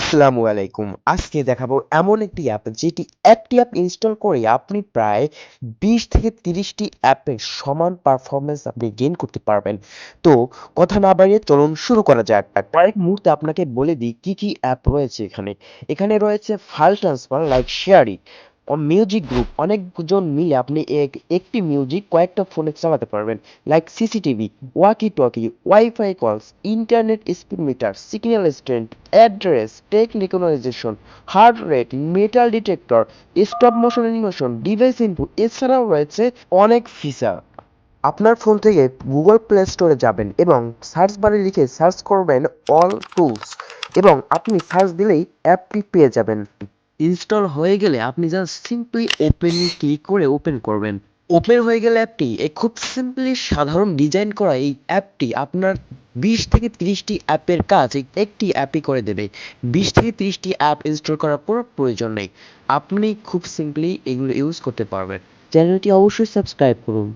আসসালামু আলাইকুম। আজকে দেখাবো এমন একটি অ্যাপ যেটি একটি অ্যাপ ইনস্টল করে আপনি প্রায় বিশ থেকে তিরিশটি অ্যাপের সমান পারফরমেন্স আপনি গেইন করতে পারবেন। তো কথা না বাড়িয়ে চলুন শুরু করা যাক। কয়েক মুহূর্তে আপনাকে বলে দিই কি কি অ্যাপ রয়েছে এখানে। এখানে রয়েছে file transfer like sharing music group অনেকজন মিলে আপনি এক- একটি মিউজিক কয়েকটা ফোনে চালাতে পারবেন। Like CCTV walkie talkie WiFi calls internet speed meter signal stand address technicalization heart rate metal detector stop motion animation device input এছাড়াও রয়েছে অনেক ফিচার আপনার ফোন থেকে গুগল প্লে স্টোরে যাবেন এবং সার্চ বারে লিখে সার্চ করবেন অল টুলস এবং আপনি সার্চ দিলেই অ্যাপটি পেয়ে যাবেন। ইনস্টল হয়ে গেলে আপনি জাস্ট সিম্পলি ওপেন ক্লিক করে ওপেন করবেন। ওপেন হয়ে গেলে অ্যাপটি এই খুব সিম্পলি সাধারণ ডিজাইন করা এই অ্যাপটি আপনার বিশ থেকে তিরিশটি অ্যাপের কাজ একটি অ্যাপই করে দেবে। বিশ থেকে তিরিশটি অ্যাপ ইনস্টল করার কোনো প্রয়োজন নেই। আপনি খুব সিম্পলি এগুলো ইউজ করতে পারবেন। চ্যানেলটি অবশ্যই সাবস্ক্রাইব করুন।